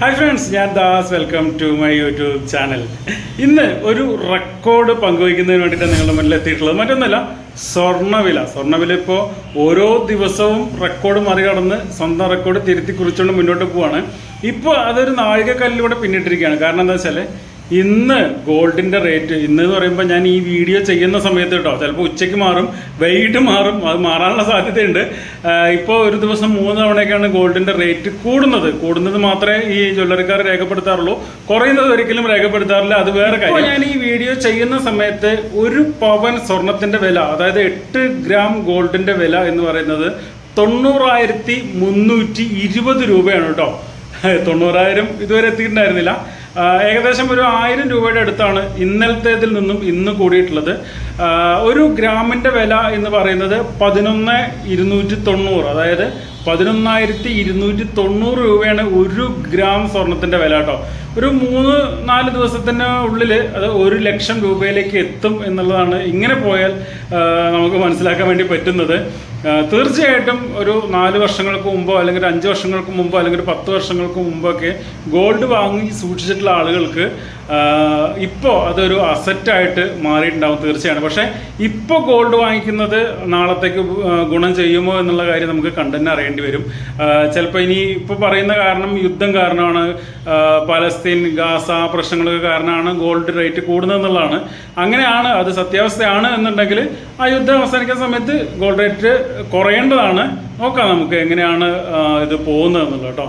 Hi friends ഞാൻ Das. Welcome to my YouTube channel ഇന്ന് ഒരു റെക്കോർഡ് പങ്കുവയ്ക്കുന്നതിന് വേണ്ടിയിട്ട് നിങ്ങളുടെ മുന്നിൽ എത്തിയിട്ടുള്ളത്. മറ്റൊന്നല്ല സ്വർണവില. സ്വർണവില ഇപ്പോൾ ഓരോ ദിവസവും റെക്കോർഡ് മറികടന്ന് സ്വന്തം റെക്കോർഡ് തിരുത്തി കുറിച്ചുകൊണ്ട് മുന്നോട്ട് പോവാണ്. ഇപ്പോൾ അതൊരു നാഴികക്കല്ലിലൂടെ പിന്നിട്ടിരിക്കുകയാണ്. കാരണം എന്താ വെച്ചാൽ ഇന്ന് ഗോൾഡിന്റെ റേറ്റ് ഇന്ന് എന്ന് പറയുമ്പോൾ ഞാൻ ഈ വീഡിയോ ചെയ്യുന്ന സമയത്ത് കേട്ടോ ചിലപ്പോൾ ഉച്ചയ്ക്ക് മാറും വൈകിട്ട് മാറും അത് മാറാനുള്ള സാധ്യതയുണ്ട്. ഇപ്പോൾ ഒരു ദിവസം മൂന്ന് തവണയൊക്കെയാണ് ഗോൾഡിന്റെ റേറ്റ് കൂടുന്നത്. കൂടുന്നത് മാത്രമേ ഈ ജ്വല്ലറിക്കാർ രേഖപ്പെടുത്താറുള്ളൂ. കുറയുന്നത് ഒരിക്കലും രേഖപ്പെടുത്താറില്ല. അത് വേറെ കാര്യം. ഞാൻ ഈ വീഡിയോ ചെയ്യുന്ന സമയത്ത് ഒരു പവൻ സ്വർണത്തിന്റെ വില അതായത് എട്ട് ഗ്രാം ഗോൾഡിന്റെ വില എന്ന് പറയുന്നത് തൊണ്ണൂറായിരത്തി മുന്നൂറ്റി ഇരുപത് രൂപയാണ് കേട്ടോ. തൊണ്ണൂറായിരം ഇതുവരെ എത്തിയിട്ടുണ്ടായിരുന്നില്ല. ഏകദേശം ഒരു ആയിരം രൂപയുടെ അടുത്താണ് ഇന്നലത്തേതിൽ നിന്നും ഇന്ന് കൂടിയിട്ടുള്ളത്. ഒരു ഗ്രാമിന്റെ വില എന്ന് പറയുന്നത് പതിനൊന്ന് ഇരുന്നൂറ്റി തൊണ്ണൂറ്. അതായത് പതിനൊന്നായിരത്തി ഇരുന്നൂറ്റി തൊണ്ണൂറ് രൂപയാണ് ഒരു ഗ്രാം സ്വർണത്തിന്റെ വില കേട്ടോ. ഒരു മൂന്ന് നാല് ദിവസത്തിന് ഉള്ളിൽ അത് ഒരു ലക്ഷം രൂപയിലേക്ക് എത്തും എന്നുള്ളതാണ് ഇങ്ങനെ പോയാൽ നമുക്ക് മനസ്സിലാക്കാൻ വേണ്ടി പറ്റുന്നത്. തീർച്ചയായിട്ടും ഒരു നാല് വർഷങ്ങൾക്ക് മുമ്പോ അല്ലെങ്കിൽ ഒരു അഞ്ച് വർഷങ്ങൾക്ക് മുമ്പോ അല്ലെങ്കിൽ ഒരു പത്ത് വർഷങ്ങൾക്ക് മുമ്പൊക്കെ ഗോൾഡ് വാങ്ങി സൂക്ഷിച്ചിട്ടുള്ള ആളുകൾക്ക് ഇപ്പോൾ അതൊരു അസറ്റായിട്ട് മാറിയിട്ടുണ്ടാവും തീർച്ചയാണ് പക്ഷേ ഇപ്പോൾ ഗോൾഡ് വാങ്ങിക്കുന്നത് നാളത്തേക്ക് ഗുണം ചെയ്യുമോ എന്നുള്ള കാര്യം നമുക്ക് കണ്ടന്നെ അറിയേണ്ടി വരും. ചിലപ്പോൾ ഇനി ഇപ്പോൾ പറയുന്ന കാരണം യുദ്ധം കാരണമാണ്. പലസ്തീൻ ഗാസ പ്രശ്നങ്ങളൊക്കെ കാരണമാണ് ഗോൾഡ് റേറ്റ് കൂടുന്നതെന്നുള്ളതാണ് അങ്ങനെയാണ് അത് സത്യാവസ്ഥയാണ് എന്നുണ്ടെങ്കിൽ ആ യുദ്ധം അവസാനിക്കുന്ന സമയത്ത് ഗോൾഡ് റേറ്റ് കുറയേണ്ടതാണ്. നോക്കാം നമുക്ക് എങ്ങനെയാണ് ഇത് പോകുന്നത് എന്നുള്ളത് കേട്ടോ.